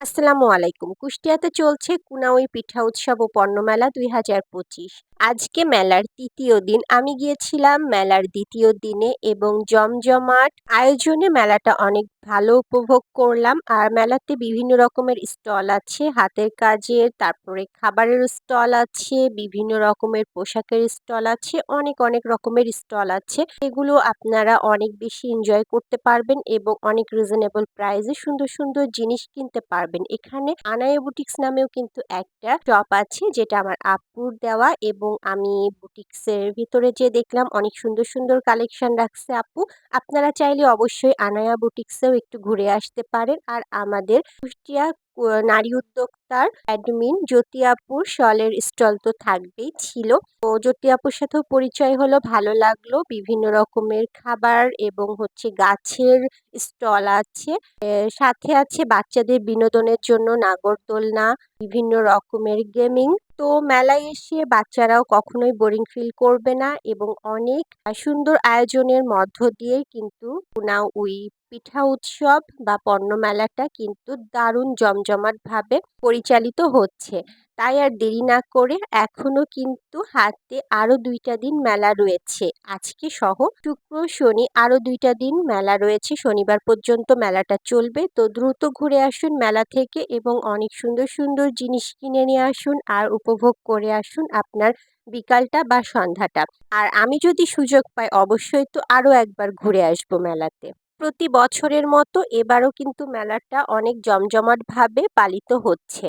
আসসালামু আলাইকুম। কুষ্টিয়াতে চলছে কুনাউই পিঠা উৎসব ও পণ্যমেলা দুই হাজার পঁচিশ। আজকে মেলার তৃতীয় দিন। আমি গিয়েছিলাম মেলার দ্বিতীয় দিনে এবং জমজমাট আয়োজনে মেলাটা অনেক ভালো উপভোগ করলাম। আর মেলাতে বিভিন্ন রকমের স্টল আছে, হাতের কাজের, তারপরে খাবারের স্টল আছে, বিভিন্ন রকমের পোশাকের স্টল আছে, অনেক অনেক রকমের স্টল আছে। এগুলো আপনারা অনেক বেশি এনজয় করতে পারবেন এবং অনেক রিজনেবল প্রাইসে সুন্দর সুন্দর জিনিস কিনতে পারবেন। এখানে আনায়া বুটিক্স নামেও কিন্তু একটা শপ আছে যেটা আমার আপুর দেওয়া এবং আমি বুটিক্সের ভিতরে যে দেখলাম অনেক সুন্দর সুন্দর কালেকশন রাখছে আপু। আপনারা চাইলে অবশ্যই আনায়া বুটিক্সেও একটু ঘুরে আসতে পারেন। আর আমাদের কুষ্টিয়া নারী উদ্যোক্তার অ্যাডমিন জ্যোতি আপুর শলের স্টল তো থাকবেই ছিল। তো জ্যোতি আপুর সাথেও পরিচয় হলো, ভালো লাগল, বিভিন্ন রকমের খাবার এবং হচ্ছে গাছের স্টল আছে। সাথে আছে বাচ্চাদের বিনোদনের জন্য নাগরদোলনা বিভিন্ন রকমের গেমিং তো মেলায় এসে বাচ্চারাও কখনোই বোরিং ফিল করবে না এবং অনেক সুন্দর আয়োজনের মধ্য দিয়ে কিন্তু কুনাও উই পিঠা উৎসব বা পণ্য মেলাটা কিন্তু দারুণ জমজমাট জমজমাটভাবে পরিচালিত হচ্ছে। তাই আর দেরি না করে এখনও কিন্তু হাতে আরও দুইটা দিন মেলা রয়েছে। আজকে সহ শুক্র, শনি আরও দুইটা দিন মেলা রয়েছে। শনিবার পর্যন্ত মেলাটা চলবে। তো দ্রুত ঘুরে আসুন মেলা থেকে এবং অনেক সুন্দর সুন্দর জিনিস কিনে নিয়ে আসুন আর উপভোগ করে আসুন আপনার বিকালটা বা সন্ধ্যাটা। আর আমি যদি সুযোগ পাই অবশ্যই তো আরও একবার ঘুরে আসব মেলাতে। প্রতি বছরের মতো এবারও কিন্তু মেলাটা অনেক জমজমাটভাবে পালিত হচ্ছে।